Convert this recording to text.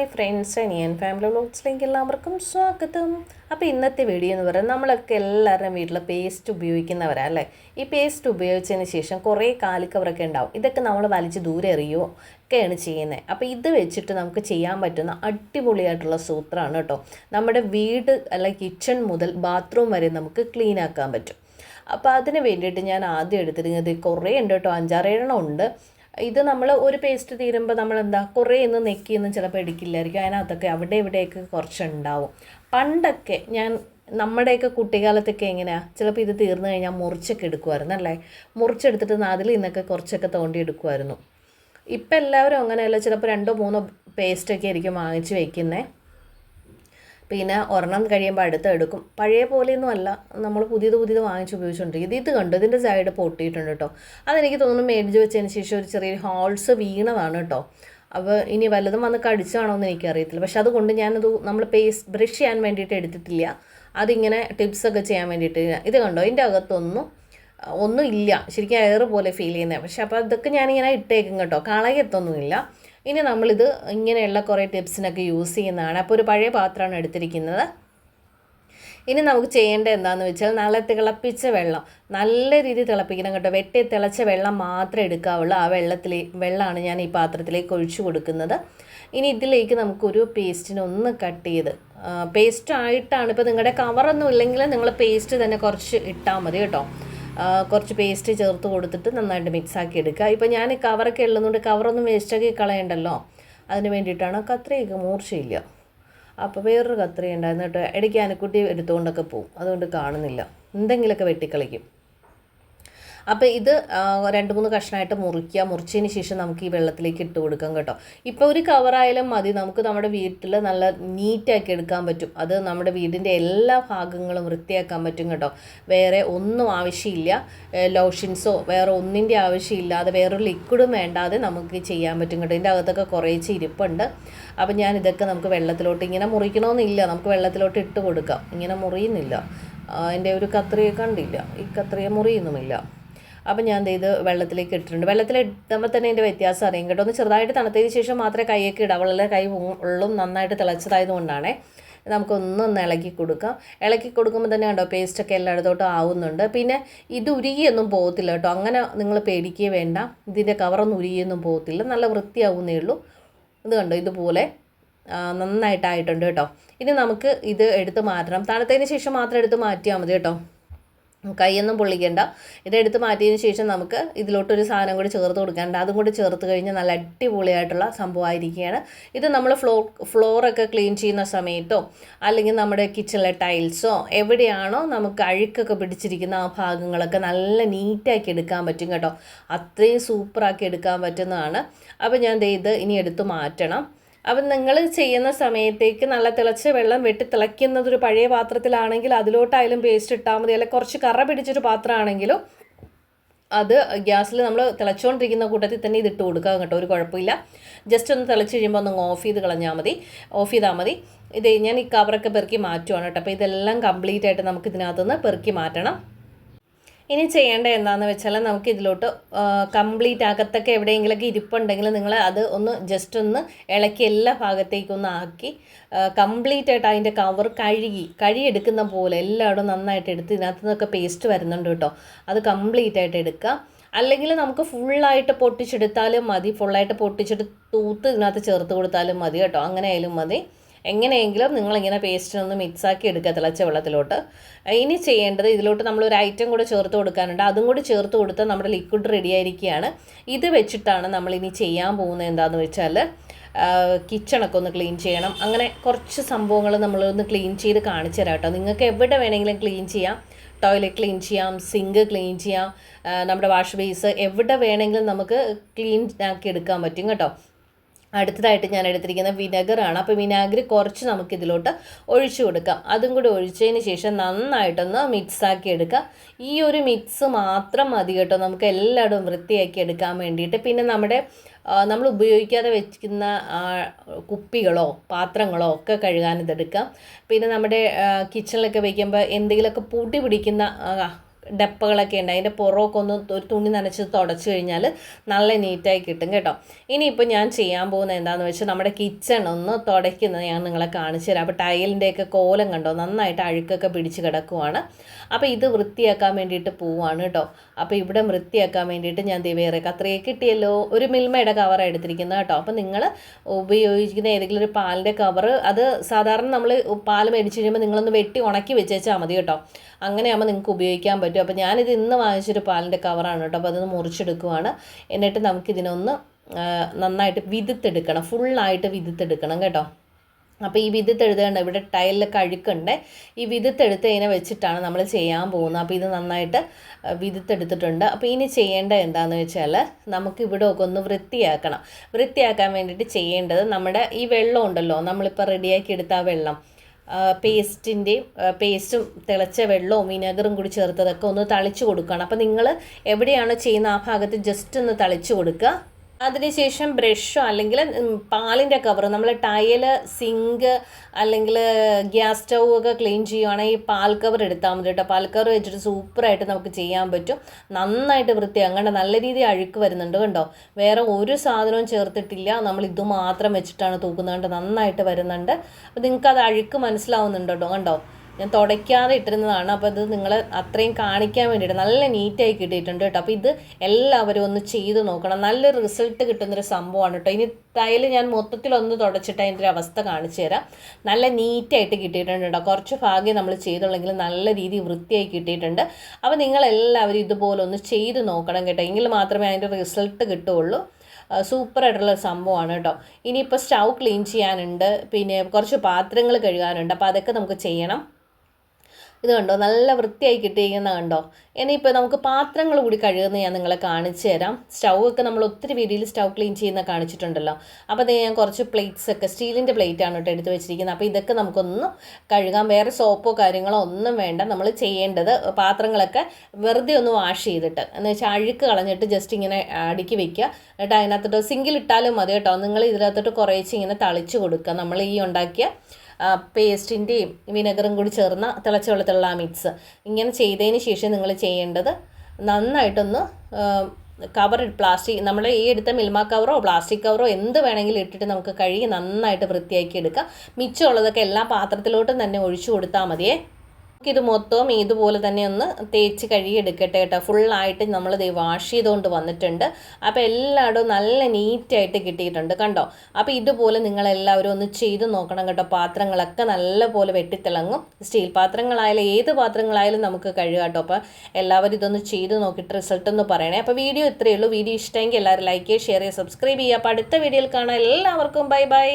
Hi friends ഞാൻ family വ്ലോഗ്സിലേക്ക് എല്ലാവർക്കും സ്വാഗതം. അപ്പോൾ ഇന്നത്തെ വീഡിയോ എന്ന് പറയുന്നത് നമ്മളൊക്കെ എല്ലാവരുടെയും വീട്ടിൽ പേസ്റ്റ് ഉപയോഗിക്കുന്നവരാ അല്ലേ? ഈ പേസ്റ്റ് ഉപയോഗിച്ചതിന് ശേഷം കുറേ കാലിക്കവറൊക്കെ ഉണ്ടാവും. ഇതൊക്കെ നമ്മൾ വലിച്ച് ദൂരെ എറിയോ ഒക്കെയാണ് ചെയ്യുന്നത് അപ്പോൾ ഇത് വെച്ചിട്ട് നമുക്ക് ചെയ്യാൻ പറ്റുന്ന അടിപൊളിയായിട്ടുള്ള സൂത്രമാണ് കേട്ടോ. നമ്മുടെ വീട് അല്ല കിച്ചൺ മുതൽ ബാത്റൂം വരെ നമുക്ക് ക്ലീൻ ആക്കാൻ പറ്റും. അപ്പോൾ അതിന് വേണ്ടിയിട്ട് ഞാൻ ആദ്യം എടുത്തിരുന്നത് കുറേ ഉണ്ട് കേട്ടോ. അഞ്ചാറേഴെണ്ണം ഉണ്ട്. ഇത് നമ്മൾ ഒരു പേസ്റ്റ് തീരുമ്പോൾ നമ്മൾ എന്താ കുറേ ഒന്ന് നെക്കിയൊന്നും ചിലപ്പോൾ എടുക്കില്ലായിരിക്കും. അതിനകത്തൊക്കെ അവിടെ ഇവിടെയൊക്കെ കുറച്ചുണ്ടാവും. പണ്ടൊക്കെ ഞാൻ നമ്മുടെയൊക്കെ കുട്ടിക്കാലത്തൊക്കെ എങ്ങനെയാണ് ചിലപ്പോൾ ഇത് തീർന്നു കഴിഞ്ഞാൽ മുറിച്ചൊക്കെ എടുക്കുമായിരുന്നു അല്ലേ? മുറിച്ചെടുത്തിട്ട് അതിൽ നിന്നൊക്കെ കുറച്ചൊക്കെ തോണ്ടി എടുക്കുമായിരുന്നു ഇപ്പം എല്ലാവരും അങ്ങനെയല്ല ചിലപ്പോൾ രണ്ടോ മൂന്നോ പേസ്റ്റൊക്കെ ആയിരിക്കും വാങ്ങിച്ച് വയ്ക്കുന്നത് പിന്നെ ഒരെണ്ണം കഴിയുമ്പോൾ അടുത്ത് എടുക്കും. പഴയ പോലെയൊന്നും അല്ല. നമ്മൾ പുതിയത് പുതിയത് വാങ്ങിച്ച് ഉപയോഗിച്ചുകൊണ്ടിരിക്കും ഇത് ഇത് കണ്ടു? ഇതിന്റെ സൈഡ് പൊട്ടിയിട്ടുണ്ട് കേട്ടോ അതെനിക്ക് തോന്നുന്നു മേടിച്ച് വെച്ചതിന് ശേഷം ഒരു ചെറിയ ഹോൾസ് വീണതാണ് കേട്ടോ അപ്പോൾ ഇനി വല്ലതും വന്ന് കടിച്ചാണോ എന്ന് എനിക്കറിയത്തില്ല. പക്ഷെ അതുകൊണ്ട് ഞാനത് നമ്മൾ പേസ്റ്റ് ബ്രഷ് ചെയ്യാൻ വേണ്ടിയിട്ട് എടുത്തിട്ടില്ല. അതിങ്ങനെ ടിപ്സൊക്കെ ചെയ്യാൻ വേണ്ടിയിട്ട് ഇത് കണ്ടോ? ഇതിന്റെ അകത്തൊന്നും ഒന്നും ഇല്ല. ശരിക്കും എയർ പോലെ ഫീൽ ചെയ്യുന്നത് പക്ഷെ അപ്പോൾ അതൊക്കെ ഞാനിങ്ങനെ ഇട്ടേക്കും കേട്ടോ. കളയത്തൊന്നുമില്ല. ഇനി നമ്മളിത് ഇങ്ങനെയുള്ള കുറേ ടിപ്സിനൊക്കെ യൂസ് ചെയ്യുന്നതാണ്. അപ്പോൾ ഒരു പഴയ പാത്രമാണ് എടുത്തിരിക്കുന്നത്. ഇനി നമുക്ക് ചെയ്യേണ്ടത് എന്താണെന്ന് വെച്ചാൽ നല്ല തിളപ്പിച്ച വെള്ളം നല്ല രീതിയിൽ തിളപ്പിക്കണം കേട്ടോ. വെട്ടി തിളച്ച വെള്ളം മാത്രമേ എടുക്കാവുള്ളൂ. ആ വെള്ളത്തിൽ വെള്ളമാണ് ഞാൻ ഈ പാത്രത്തിലേക്ക് ഒഴിച്ചു കൊടുക്കുന്നത്. ഇനി ഇതിലേക്ക് നമുക്കൊരു പേസ്റ്റിനൊന്ന് കട്ട് ചെയ്ത് പേസ്റ്റ് ആയിട്ടാണ്. ഇപ്പോൾ നിങ്ങളുടെ കവറൊന്നും ഇല്ലെങ്കിൽ നിങ്ങൾ പേസ്റ്റ് തന്നെ കുറച്ച് ഇട്ടാൽ മതി കേട്ടോ. കുറച്ച് പേസ്റ്റ് ചേർത്ത് കൊടുത്തിട്ട് നന്നായിട്ട് മിക്സാക്കി എടുക്കുക. ഇപ്പോൾ ഞാൻ കവറൊക്കെ ഉള്ളതുകൊണ്ട് കവറൊന്നും വേസ്റ്റാക്കി കളയണ്ടല്ലോ? അതിന് വേണ്ടിയിട്ടാണ് കത്രിയൊക്കെ മൂർച്ചയില്ല. അപ്പോൾ വേറൊരു കത്രി ഉണ്ടായിരുന്നു കേട്ടോ. ഇടയ്ക്ക് അനക്കുട്ടി എടുത്തുകൊണ്ടൊക്കെ പോവും. അതുകൊണ്ട് കാണുന്നില്ല. എന്തെങ്കിലുമൊക്കെ വെട്ടിക്കളിക്കും. അപ്പോൾ ഇത് രണ്ട് മൂന്ന് കഷ്ണമായിട്ട് മുറിക്കുക. മുറിച്ചതിന് ശേഷം നമുക്ക് ഈ വെള്ളത്തിലേക്ക് ഇട്ട് കൊടുക്കാം കേട്ടോ. ഇപ്പോൾ ഒരു കവറായാലും മതി. നമുക്ക് നമ്മുടെ വീട്ടിൽ നല്ല നീറ്റാക്കി എടുക്കാൻ പറ്റും. അത് നമ്മുടെ വീടിന്റെ എല്ലാ ഭാഗങ്ങളും വൃത്തിയാക്കാൻ പറ്റും കേട്ടോ. വേറെ ഒന്നും ആവശ്യമില്ല. ലോഷൻസോ വേറെ ഒന്നിന്റെ ആവശ്യമില്ലാതെ വേറൊരു ലിക്വിഡും വേണ്ടാതെ നമുക്ക് ചെയ്യാൻ പറ്റും കേട്ടോ. ഇതിന്റെ അകത്തൊക്കെ കുറേ ഇരിപ്പുണ്ട്. അപ്പം ഞാൻ ഇതൊക്കെ നമുക്ക് വെള്ളത്തിലോട്ട് ഇങ്ങനെ മുറിക്കണമെന്നില്ല നമുക്ക് വെള്ളത്തിലോട്ട് ഇട്ട് കൊടുക്കാം. ഇങ്ങനെ മുറിയുന്നില്ല. അതിന്റെ ഒരു കത്രിയെ കണ്ടില്ല. ഈ കത്രിയെ മുറിയുന്നുമില്ല. അപ്പം ഞാൻ ഇത് വെള്ളത്തിലേക്ക് ഇട്ടിട്ടുണ്ട്. വെള്ളത്തിൽ ഇടുമ്പോൾ തന്നെ എന്റെ വ്യത്യാസം അറിയാം കേട്ടോ. ഒന്ന് ചെറുതായിട്ട് തണുത്തതിന് ശേഷം മാത്രമേ കൈയൊക്കെ ഇടാവുള്ളൂ കൈ ഉള്ളും നന്നായിട്ട് തിളച്ചതായത് കൊണ്ടാണേ നമുക്കൊന്നൊന്ന് ഇളക്കി കൊടുക്കാം. ഇളക്കി കൊടുക്കുമ്പോൾ തന്നെ കണ്ടോ പേസ്റ്റൊക്കെ എല്ലായിടത്തോട്ടും ആവുന്നുണ്ട്. പിന്നെ ഇത് ഉരുകിയൊന്നും പോകത്തില്ല കേട്ടോ. അങ്ങനെ നിങ്ങൾ പേടിക്കുകയേ വേണ്ട. ഇതിന്റെ കവറൊന്നും ഉരുകിയൊന്നും പോകത്തില്ല. നല്ല വൃത്തിയാവുന്നേ ഉള്ളൂ. ഇത് കണ്ടോ ഇതുപോലെ നന്നായിട്ടായിട്ടുണ്ട് കേട്ടോ. ഇനി നമുക്ക് ഇത് എടുത്ത് മാറ്റണം. തണുത്തതിന് ശേഷം മാത്രം എടുത്ത് മാറ്റിയാൽ മതി കേട്ടോ. കൈയൊന്നും പൊള്ളിക്കേണ്ട. ഇതെടുത്ത് മാറ്റിയതിന് ശേഷം നമുക്ക് ഇതിലോട്ടൊരു സാധനം കൂടി ചേർത്ത് കൊടുക്കാനുണ്ട് അതും കൂടി ചേർത്ത് കഴിഞ്ഞാൽ നല്ല അടിപൊളിയായിട്ടുള്ള സംഭവമായിരിക്കുകയാണ്. ഇത് നമ്മൾ ഫ്ലോ ഫ്ലോറൊക്കെ ക്ലീൻ ചെയ്യുന്ന സമയത്തോ അല്ലെങ്കിൽ നമ്മുടെ കിച്ചണിലെ ടൈൽസോ എവിടെയാണോ നമുക്ക് അഴുക്കൊക്കെ പിടിച്ചിരിക്കുന്ന ആ ഭാഗങ്ങളൊക്കെ നല്ല നീറ്റാക്കി എടുക്കാൻ പറ്റും കേട്ടോ. അത്രയും സൂപ്പറാക്കി എടുക്കാൻ പറ്റുന്നതാണ്. അപ്പോൾ ഞാൻ ഇത് ഇനി എടുത്ത് മാറ്റണം. അപ്പം നിങ്ങൾ ചെയ്യുന്ന സമയത്തേക്ക് നല്ല തിളച്ച വെള്ളം വെട്ടി തിളയ്ക്കുന്നത് ഒരു പഴയ പാത്രത്തിലാണെങ്കിൽ അതിലോട്ടായാലും പേസ്റ്റ് ഇട്ടാൽ മതി. അല്ലെങ്കിൽ കുറച്ച് കറ പിടിച്ചൊരു പാത്രമാണെങ്കിലും അത് ഗ്യാസിൽ നമ്മൾ തിളച്ചുകൊണ്ടിരിക്കുന്ന കൂട്ടത്തിൽ തന്നെ ഇതിട്ട് കൊടുക്കുക കേട്ടോ. ഒരു കുഴപ്പമില്ല. ജസ്റ്റ് ഒന്ന് തിളച്ച് കഴിയുമ്പോൾ ഒന്ന് ഓഫ് ചെയ്ത് കളഞ്ഞാൽ മതി. ഓഫ് ചെയ്താൽ മതി. ഇത് ഞാൻ ഈ കവറൊക്കെ പെറുക്കി മാറ്റുവാണ് കേട്ടോ. അപ്പോൾ ഇതെല്ലാം കംപ്ലീറ്റ് ആയിട്ട് നമുക്ക് ഇതിനകത്തുനിന്ന് പെറുക്കി മാറ്റണം. ഇനി ചെയ്യേണ്ടത് എന്താണെന്ന് വെച്ചാൽ നമുക്ക് ഇതിലോട്ട് കംപ്ലീറ്റ് അകത്തൊക്കെ എവിടെയെങ്കിലൊക്കെ ഇരിപ്പുണ്ടെങ്കിൽ നിങ്ങൾ അത് ഒന്ന് ജസ്റ്റ് ഒന്ന് ഇളക്കി എല്ലാ ഭാഗത്തേക്കും ഒന്ന് ആക്കി കംപ്ലീറ്റ് ആയിട്ട് അതിന്റെ കവർ കഴുകി കഴുകിയെടുക്കുന്ന പോലെ എല്ലായിടും നന്നായിട്ട് എടുത്ത് ഇതിനകത്ത് നിന്നൊക്കെ പേസ്റ്റ് വരുന്നുണ്ട് കേട്ടോ. അത് കംപ്ലീറ്റ് ആയിട്ട് എടുക്കുക. അല്ലെങ്കിൽ നമുക്ക് ഫുള്ളായിട്ട് പൊട്ടിച്ചെടുത്താലും മതി. ഫുള്ളായിട്ട് പൊട്ടിച്ചെടുത്ത് തൂത്ത് ഇതിനകത്ത് ചേർത്ത് കൊടുത്താലും മതി കേട്ടോ. അങ്ങനെ ആയാലും മതി. എങ്ങനെയെങ്കിലും നിങ്ങളിങ്ങനെ പേസ്റ്റിനൊന്ന് മിക്സാക്കി എടുക്കുക തിളച്ച വെള്ളത്തിലോട്ട്. ഇനി ചെയ്യേണ്ടത് ഇതിലോട്ട് നമ്മളൊരു ഐറ്റം കൂടെ ചേർത്ത് കൊടുക്കാനുണ്ട്. അതും കൂടി ചേർത്ത് കൊടുത്താൽ നമ്മുടെ ലിക്വിഡ് റെഡി ആയിരിക്കുകയാണ്. ഇത് വെച്ചിട്ടാണ് നമ്മളിനി ചെയ്യാൻ പോകുന്നത് എന്താണെന്ന് വെച്ചാൽ കിച്ചണൊക്കെ ഒന്ന് ക്ലീൻ ചെയ്യണം. അങ്ങനെ കുറച്ച് സംഭവങ്ങൾ നമ്മളൊന്ന് ക്ലീൻ ചെയ്ത് കാണിച്ചു തരാം കേട്ടോ. നിങ്ങൾക്ക് എവിടെ വേണമെങ്കിലും ക്ലീൻ ചെയ്യാം. ടോയ്ലറ്റ് ക്ലീൻ ചെയ്യാം സിങ്ക് ക്ലീൻ ചെയ്യാം. നമ്മുടെ വാഷ് ബേസ് എവിടെ വേണമെങ്കിലും നമുക്ക് ക്ലീൻ ആക്കി എടുക്കാൻ പറ്റും കേട്ടോ. അടുത്തതായിട്ട് ഞാൻ എടുത്തിരിക്കുന്ന വിനഗറാണ്. അപ്പോൾ വിനാഗിരി കുറച്ച് നമുക്ക് ഇതിലോട്ട് ഒഴിച്ചു കൊടുക്കാം. അതും കൂടി ഒഴിച്ചതിന് ശേഷം നന്നായിട്ടൊന്ന് മിക്സാക്കി എടുക്കാം. ഈ ഒരു മിക്സ് മാത്രം മതി കേട്ടോ. നമുക്ക് എല്ലായിടും വൃത്തിയാക്കി എടുക്കാൻ വേണ്ടിയിട്ട്. പിന്നെ നമ്മുടെ നമ്മൾ ഉപയോഗിക്കാതെ വെക്കുന്ന കുപ്പികളോ പാത്രങ്ങളോ ഒക്കെ കഴുകാൻ ഇതെടുക്കാം. പിന്നെ നമ്മുടെ കിച്ചണിലൊക്കെ വയ്ക്കുമ്പോൾ എന്തെങ്കിലുമൊക്കെ പൂട്ടി പിടിക്കുന്ന ഡപ്പകളൊക്കെ ഉണ്ട്. അതിന്റെ പുറമൊക്കെ ഒന്ന് ഒരു തുണി നനച്ച് തുടച്ച് കഴിഞ്ഞാൽ നല്ല നീറ്റായി കിട്ടും കേട്ടോ. ഇനിയിപ്പോൾ ഞാൻ ചെയ്യാൻ പോകുന്നത് എന്താണെന്ന് വെച്ചാൽ നമ്മുടെ കിച്ചൺ ഒന്ന് തുടയ്ക്കുന്നത് ഞാൻ നിങ്ങളെ കാണിച്ചു തരാം. അപ്പോൾ ടൈലിന്റെയൊക്കെ കോലം കണ്ടോ? നന്നായിട്ട് അഴുക്കൊക്കെ പിടിച്ച് കിടക്കുവാണ്. അപ്പോൾ ഇത് വൃത്തിയാക്കാൻ വേണ്ടിയിട്ട് പോവാണ് കേട്ടോ. അപ്പോൾ ഇവിടെ വൃത്തിയാക്കാൻ വേണ്ടിയിട്ട് ഞാൻ വേറെ കത്രയെ കിട്ടിയല്ലോ. ഒരു മിൽമയുടെ കവറാണ് എടുത്തിരിക്കുന്നത് കേട്ടോ. അപ്പോൾ നിങ്ങൾ ഉപയോഗിക്കുന്ന ഏതെങ്കിലും ഒരു പാലിന്റെ കവർ അത് സാധാരണ നമ്മൾ പാൽ മേടിച്ച് കഴിയുമ്പോൾ നിങ്ങളൊന്ന് വെട്ടി ഉണക്കി വെച്ചേച്ചാൽ മതി കേട്ടോ. അങ്ങനെയാകുമ്പോൾ നിങ്ങൾക്ക് ഉപയോഗിക്കാൻ പറ്റും. അപ്പോൾ ഞാനിത് ഇന്ന് വാങ്ങിച്ചൊരു പാലിന്റെ കവറാണ് കേട്ടോ. അപ്പോൾ അതൊന്ന് മുറിച്ചെടുക്കുവാണ്. എന്നിട്ട് നമുക്കിതിനൊന്ന് നന്നായിട്ട് വിതിത്തെടുക്കണം. ഫുള്ളായിട്ട് വിതിത്തെടുക്കണം കേട്ടോ. അപ്പോൾ ഈ വിധത്ത് എഴുതേണ്ട ഇവിടെ ടൈലിലൊക്കെ അഴുക്കുണ്ട് ഈ വിധത്തെടുത്ത് ഇതിനെ വെച്ചിട്ടാണ് നമ്മൾ ചെയ്യാൻ പോകുന്നത്. അപ്പോൾ ഇത് നന്നായിട്ട് വിധത്തെടുത്തിട്ടുണ്ട് അപ്പോൾ ഇനി ചെയ്യേണ്ട എന്താണെന്ന് വെച്ചാൽ നമുക്ക് ഇവിടെ ഒക്കെ ഒന്ന് വൃത്തിയാക്കണം. വൃത്തിയാക്കാൻ വേണ്ടിയിട്ട് ചെയ്യേണ്ടത് നമ്മുടെ ഈ വെള്ളം ഉണ്ടല്ലോ നമ്മളിപ്പോൾ റെഡിയാക്കി എടുത്ത ആ വെള്ളം പേസ്റ്റിന്റെയും പേസ്റ്റും തിളച്ച വെള്ളവും വിനെഗറും കൂടി ചേർത്തതൊക്കെ ഒന്ന് തളിച്ച് കൊടുക്കണം. അപ്പോൾ നിങ്ങൾ എവിടെയാണോ ചെയ്യുന്ന ആ ഭാഗത്ത് ജസ്റ്റ് ഒന്ന് തളിച്ച് കൊടുക്കുക. അതിനുശേഷം ബ്രഷോ അല്ലെങ്കിൽ പാലിന്റെ കവർ നമ്മൾ ടയൽ സിങ്ക് അല്ലെങ്കിൽ ഗ്യാസ് സ്റ്റൗ ഒക്കെ ക്ലീൻ ചെയ്യുവാണെങ്കിൽ പാൽ കവർ എടുത്താൽ മതി കേട്ടോ. പാൽ കവർ വെച്ചിട്ട് സൂപ്പറായിട്ട് നമുക്ക് ചെയ്യാൻ പറ്റും. നന്നായിട്ട് വൃത്തിയാകും കണ്ടോ? നല്ല രീതിയിൽ അഴുക്ക് വരുന്നുണ്ട് കണ്ടോ? വേറെ ഒരു സാധനവും ചേർത്തിട്ടില്ല. നമ്മൾ ഇത് മാത്രം വെച്ചിട്ടാണ് തൂക്കുന്നത് കണ്ടോ? നന്നായിട്ട് വരുന്നുണ്ട്. അപ്പോൾ നിങ്ങൾക്ക് അത് അഴുക്ക് മനസ്സിലാവുന്നുണ്ട് കണ്ടോ? ഞാൻ തുടയ്ക്കാതെ ഇട്ടിരുന്നതാണ്. അപ്പോൾ ഇത് നിങ്ങൾ അത്രയും കാണിക്കാൻ വേണ്ടിയിട്ട് നല്ല നീറ്റായി കിട്ടിയിട്ടുണ്ട് കേട്ടോ. അപ്പോൾ ഇത് എല്ലാവരും ഒന്ന് ചെയ്ത് നോക്കണം. നല്ല റിസൾട്ട് കിട്ടുന്നൊരു സംഭവമാണ് കേട്ടോ. ഇനി തയ്യൽ ഞാൻ മൊത്തത്തിലൊന്ന് തുടച്ചിട്ട് അതിന്റെ ഒരു അവസ്ഥ കാണിച്ചു തരാം. നല്ല നീറ്റായിട്ട് കിട്ടിയിട്ടുണ്ട് കേട്ടോ. കുറച്ച് ഭാഗ്യം നമ്മൾ ചെയ്തുള്ളെങ്കിൽ നല്ല രീതിയിൽ വൃത്തിയായി കിട്ടിയിട്ടുണ്ട്. അപ്പോൾ നിങ്ങളെല്ലാവരും ഇതുപോലെ ഒന്ന് ചെയ്ത് നോക്കണം കേട്ടോ. എങ്കിൽ മാത്രമേ അതിന്റെ റിസൾട്ട് കിട്ടുള്ളൂ ഒരു സംഭവമാണ് കേട്ടോ. ഇനിയിപ്പോൾ സ്റ്റൗ ക്ലീൻ ചെയ്യാനുണ്ട്. പിന്നെ കുറച്ച് പാത്രങ്ങൾ കഴുകാനുണ്ട്. അപ്പോൾ അതൊക്കെ നമുക്ക് ചെയ്യണം. ഇത് കണ്ടോ? നല്ല വൃത്തിയായി കിട്ടിയിരിക്കുന്ന കണ്ടോ? ഇനിയിപ്പോൾ നമുക്ക് പാത്രങ്ങൾ കൂടി കഴുകുന്ന ഞാൻ നിങ്ങളെ കാണിച്ചു തരാം. സ്റ്റൗ ഒക്കെ നമ്മൾ ഒത്തിരി വീഡിയോയിൽ സ്റ്റൗ ക്ലീൻ ചെയ്യുന്ന കാണിച്ചിട്ടുണ്ടല്ലോ. അപ്പോൾ അത് ഞാൻ കുറച്ച് പ്ലേറ്റ്സ് ഒക്കെ സ്റ്റീലിന്റെ പ്ലേറ്റ് ആണ് കേട്ടോ എടുത്ത് വെച്ചിരിക്കുന്നത്. അപ്പോൾ ഇതൊക്കെ നമുക്കൊന്ന് കഴുകാം. വേറെ സോപ്പോ കാര്യങ്ങളോ ഒന്നും വേണ്ട. നമ്മൾ ചെയ്യേണ്ടത് പാത്രങ്ങളൊക്കെ വെറുതെ ഒന്ന് വാഷ് ചെയ്തിട്ട്. എന്ന് വെച്ചാൽ അഴുക്ക് കളഞ്ഞിട്ട് ജസ്റ്റ് ഇങ്ങനെ അടുക്കി വെക്കുക. എന്നിട്ട് അതിനകത്തോട്ട് സിങ്കിൽ ഇട്ടാലും മതി കേട്ടോ. നിങ്ങൾ ഇതിനകത്തോട്ട് കുറേശ്ശെ ഇങ്ങനെ തളിച്ച് കൊടുക്കുക. നമ്മൾ ഈ ഉണ്ടാക്കിയ പേസ്റ്റിന്റെയും വിനെഗറും കൂടി ചേർന്ന തിളച്ച വെള്ളത്തിലുള്ള ആ മിക്സ് ഇങ്ങനെ ചെയ്തതിന് ശേഷം നിങ്ങൾ ചെയ്യേണ്ടത് നന്നായിട്ടൊന്ന് കവർ പ്ലാസ്റ്റിക് നമ്മൾ ഈ എടുത്ത മിൽമ കവറോ പ്ലാസ്റ്റിക് കവറോ എന്ത് വേണമെങ്കിലും ഇട്ടിട്ട് നമുക്ക് കഴുകി നന്നായിട്ട് വൃത്തിയാക്കി എടുക്കാം. മിച്ചമുള്ളതൊക്കെ എല്ലാ പാത്രത്തിലോട്ടും തന്നെ ഒഴിച്ചു കൊടുത്താൽ മതിയേ. ഇത് മൊത്തവും ഇതുപോലെ തന്നെ ഒന്ന് തേച്ച് കഴുകിയെടുക്കട്ടെ കേട്ടോ. ഫുള്ളായിട്ട് നമ്മൾ ഇത് വാഷ് ചെയ്തുകൊണ്ട് വന്നിട്ടുണ്ട്. അപ്പോൾ എല്ലായിടവും നല്ല നീറ്റായിട്ട് കിട്ടിയിട്ടുണ്ട് കണ്ടോ? അപ്പോൾ ഇതുപോലെ നിങ്ങളെല്ലാവരും ഒന്ന് ചെയ്ത് നോക്കണം കേട്ടോ. പാത്രങ്ങളൊക്കെ നല്ല പോലെ വെട്ടിത്തിളങ്ങും. സ്റ്റീൽ പാത്രങ്ങളായാലും ഏത് പാത്രങ്ങളായാലും നമുക്ക് കഴുകാം കേട്ടോ. അപ്പോൾ എല്ലാവരും ഇതൊന്ന് ചെയ്ത് നോക്കിയിട്ട് റിസൾട്ട് ഒന്ന് പറയണേ. അപ്പോൾ വീഡിയോ ഇത്രയേ ഉള്ളൂ. വീഡിയോ ഇഷ്ടമെങ്കിൽ എല്ലാവരും ലൈക്ക് ചെയ്യുക ഷെയർ ചെയ്യുക സബ്സ്ക്രൈബ് ചെയ്യുക. അപ്പോൾ അടുത്ത വീഡിയോയിൽ കാണാം. എല്ലാവർക്കും ബൈ ബൈ.